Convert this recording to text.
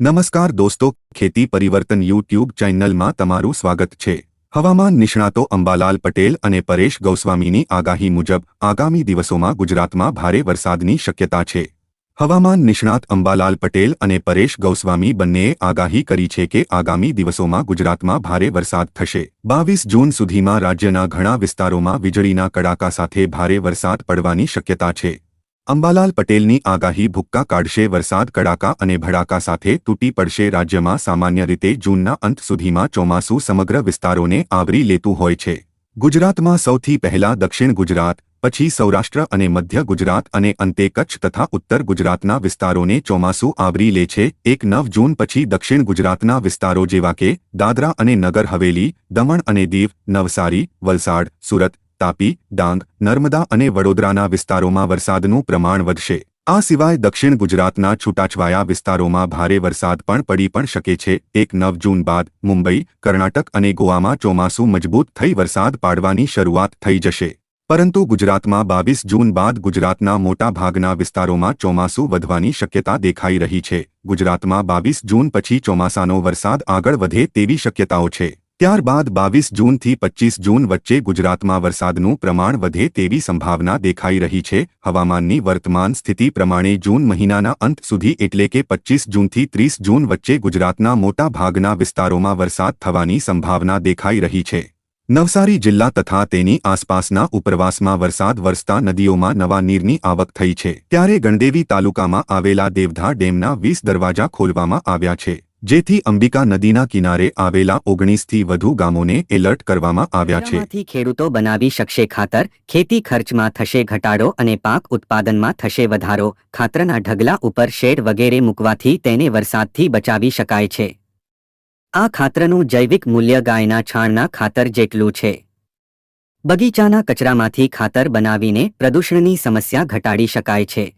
નમસ્કાર દોસ્તો, ખેતી પરિવર્તન યુટ્યુબ ચેનલમાં તમારું સ્વાગત છે. હવામાન નિષ્ણાતો અંબાલાલ પટેલ અને પરેશ ગૌસ્વામીની આગાહી મુજબ, આગામી દિવસોમાં ગુજરાતમાં ભારે વરસાદની શક્યતા છે. હવામાન નિષ્ણાત અંબાલાલ પટેલ અને પરેશ ગૌસ્વામી બંનેએ આગાહી કરી છે કે આગામી દિવસોમાં ગુજરાતમાં ભારે વરસાદ થશે. બાવીસ જૂન સુધીમાં રાજ્યના ઘણા વિસ્તારોમાં વીજળીના કડાકા સાથે ભારે વરસાદ પડવાની શક્યતા છે. અંબાલાલ પટેલની આગાહી ભુક્કા કાઢશે, વરસાદ કડાકા અને ભડાકા સાથે તૂટી પડશે. રાજ્યમાં સામાન્ય રીતે જૂનના અંત સુધીમાં ચોમાસું સમગ્ર વિસ્તારોને આવરી લેતું હોય છે. ગુજરાતમાં સૌથી પહેલા દક્ષિણ ગુજરાત, પછી સૌરાષ્ટ્ર અને મધ્ય ગુજરાત અને અંતે કચ્છ તથા ઉત્તર ગુજરાતના વિસ્તારોને ચોમાસું આવરી લે છે. એક નવ જૂન પછી દક્ષિણ ગુજરાતના વિસ્તારો જેવા કે દાદરા અને નગર હવેલી, દમણ અને દીવ, નવસારી, વલસાડ, સુરત તાપી, ડાંગ, નર્મદા અને વડોદરાના વિસ્તારોમાં વરસાદનું પ્રમાણ વધશે. આ સિવાય દક્ષિણ ગુજરાતના છૂટાછવાયા વિસ્તારોમાં ભારે વરસાદ પણ પડી પણ શકે છે. એક નવ જૂન બાદ મુંબઈ, કર્ણાટક અને ગોવામાં ચોમાસું મજબૂત થઈ વરસાદ પાડવાની શરૂઆત થઈ જશે. પરંતુ ગુજરાતમાં બાવીસ જૂન બાદ ગુજરાતના મોટા ભાગના વિસ્તારોમાં ચોમાસું વધવાની શક્યતા દેખાઈ રહી છે. ગુજરાતમાં બાવીસ જૂન પછી ચોમાસાનો વરસાદ આગળ વધે તેવી શક્યતાઓ છે. ત્યારબાદ બાવીસ જૂનથી પચ્ચીસ જૂન વચ્ચે ગુજરાતમાં વરસાદનું પ્રમાણ વધે તેવી સંભાવના દેખાઈ રહી છે. હવામાનની વર્તમાન સ્થિતિ પ્રમાણે જૂન મહિનાના અંત સુધી એટલે કે પચ્ચીસ જૂનથી ત્રીસ જૂન વચ્ચે ગુજરાતના મોટા ભાગના વિસ્તારોમાં વરસાદ થવાની સંભાવના દેખાઈ રહી છે. નવસારી જિલ્લા તથા તેની આસપાસના ઉપરવાસમાં વરસાદ વરસતા નદીઓમાં નવા નીરની આવક થઈ છે. ત્યારે ગણદેવી તાલુકામાં આવેલા દેવધા ડેમના વીસ દરવાજા ખોલવામાં આવ્યા છે. જેથી અંબિકા નદીના કિનારે આવેલા ઓગણીસથી વધુ ગામોને એલર્ટ કરવામાં આવ્યા છે. ખેડૂતો બનાવી શકશે ખાતર, ખેતી ખર્ચમાં થશે ઘટાડો અને પાક ઉત્પાદનમાં થશે વધારો. ખાતરના ઢગલા ઉપર શેડ વગેરે મૂકવાથી તેને વરસાદથી બચાવી શકાય છે. આ ખાતરનું જૈવિક મૂલ્ય ગાયના છાણના ખાતર જેટલું છે. બગીચાના કચરામાંથી ખાતર બનાવીને પ્રદૂષણની સમસ્યા ઘટાડી શકાય છે.